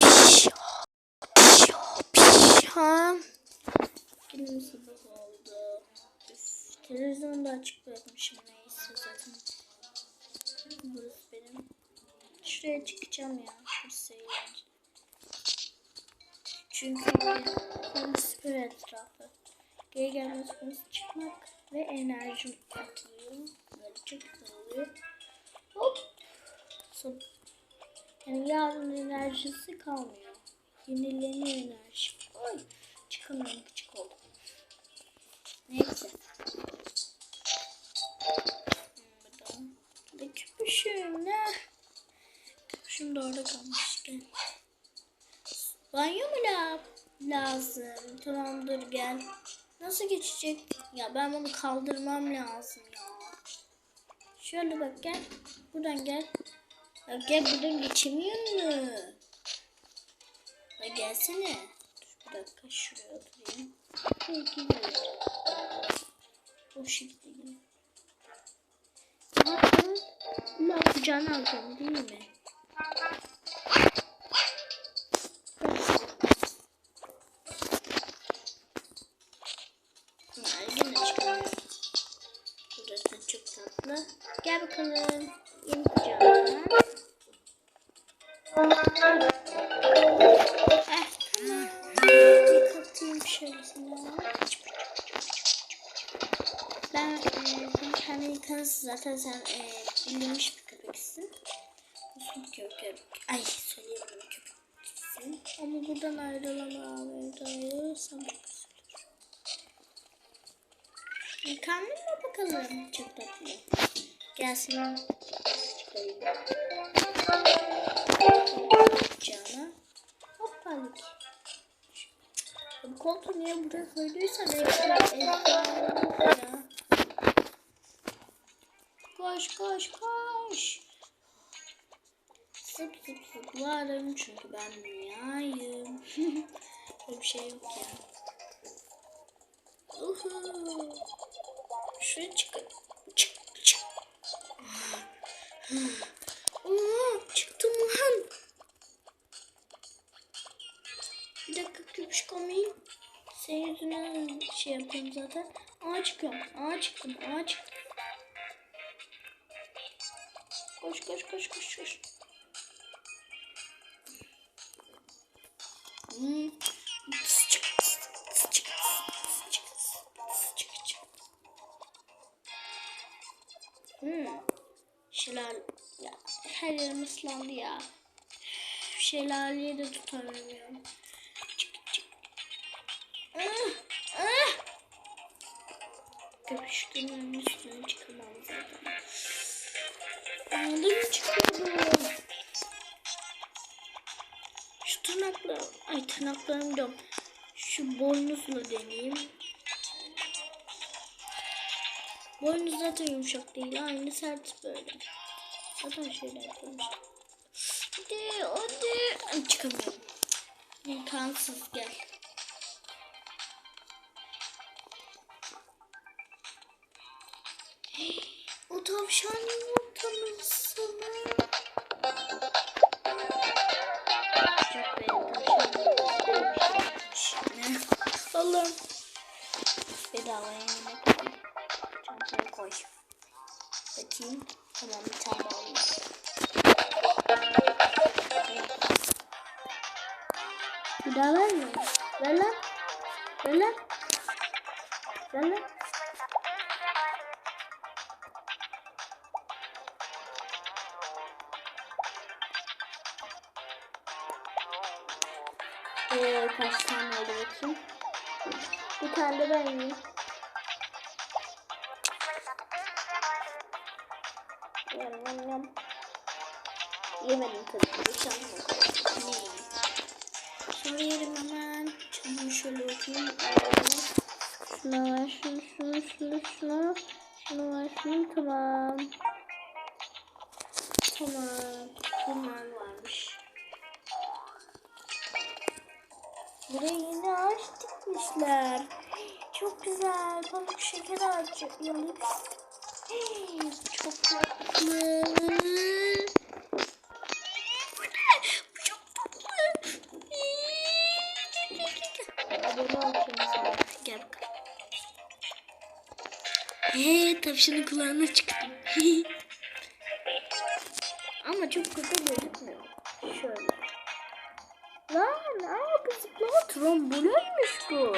Piş, piş, piş, televizyonu da açık bırakmışım neyse zaten. Burası benim. Şuraya çıkacağım ya. Eğlenceli. Çünkü burası bir etrafı. Geri gelmez burası çıkmak ve enerjim atılıyor. Böyle çok oluyor. Hop. Son. Yani yarın enerjisi kalmıyor. Yenileniyor enerji. Oy. Çıkamıyorum küçük oldum. Neyse. Hmm, Burada. Burada küpüşüm ne? Küpüşüm de orada kalmış. Gel. Banyo mu la lazım? Tamam dur gel. Nasıl geçecek? Ya ben bunu kaldırmam lazım ya. Şöyle bak gel. Buradan gel. Ya gel buradan geçemiyor mu? Ya gelsene. Dur bir dakika şuraya oturayım. Belki. O şekilde gelir. Bakın. Ulan kucağına alacağım değil mi? Çıkamıyorum. Burası çok tatlı. Gel bakalım. Yeni kucağına. Eh, tamam. Bir şöylesine. Ben e, bunu kendi yıkanırsın zaten sen e, bilmiş bir köpeksin. Uzun köpek. Ay söyleyemedim köpeksin. Ama buradan ayrılamam. Çok üzülürüm. Yıkandın mı bakalım? Çok tatlı. Gelsin. Cana. Hoppalik. Bu koltuğu niye buraya koyduysan ekstra ya. Koş koş koş. Zıp zıp zıplarım çünkü ben dünyayım. Bir şey yok ya. Uhu. Şuraya çık. Çık çık. Aa, çıktım lan. Bir dakika köpüş komayım. Senin yüzünden şey yapıyorum zaten. Ağa çıkıyorum. Ağa çıktım. Ağa çıktım. Koş koş koş koş koş. Hmm. Şelal her yerim ıslandı ya. Şelaleyi de tutamıyorum. Çık çık. Ah, ah. Köpüştüğümün üstüne çıkamam zaten. Ağzım çıkıyorum. Şu tırnaklarım, ay tırnaklarım diyorum. Şu boynuzla deneyeyim. Boynuz zaten yumuşak değil, aynı sert böyle. Zaten şöyle yapılmış. Hadi, hadi. Ay, çıkamıyorum. İmkansız gel. O tavşan Ne? Allah'ım. Bedava Bakayım. Tamam bir tane alayım. Bir daha vermiyor. Ver lan. Ver lan. Ver lan. Ee, kaç tane oldu bakayım. Bir tane de ben yiyeyim. Yam yam yam. Yemedim tabii koydum. Sonra yerim hemen. Çantamı şöyle bakayım. Şuna var, şunu, şunu, şunu, şunu. Şunu var, şunu, tamam. Tamam. Bunlar varmış. Buraya yeni ağaç dikmişler. Çok güzel. Pamuk şeker ağacı. Yani çok tatlı. Bu çok tatlı. Abone ol şimdi sana. Gel bakalım. He tavşanın kulağına çıktım. Ama çok kötü gözükmüyor. Şöyle. Lan aa bu zıplama trombolönmüş bu.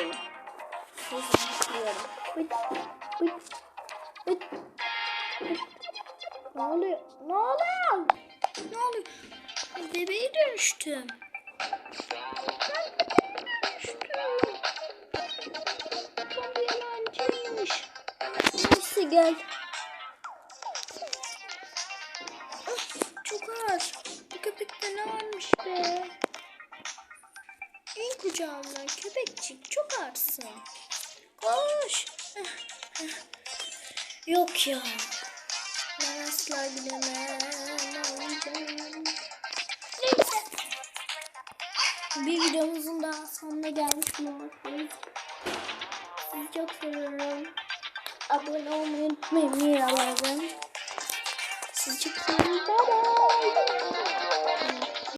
Neyse zıplıyorum. Hıt hıt hıt. Ne oluyor? Ne oluyor? Ne oluyor? Bebeğe dönüştüm. Neyse gel. Of, çok ağır. Bu köpekte ne varmış be? En kucağımda köpekçik çok ağırsın. Koş. Yok ya. Asla gidemem. Neyse. Bir videomuzun daha sonuna gelmiş bulunmaktayız. Sizi çok seviyorum. Abone olmayı unutmayın. Miralarım. Sizi çok seviyorum. Bye bye.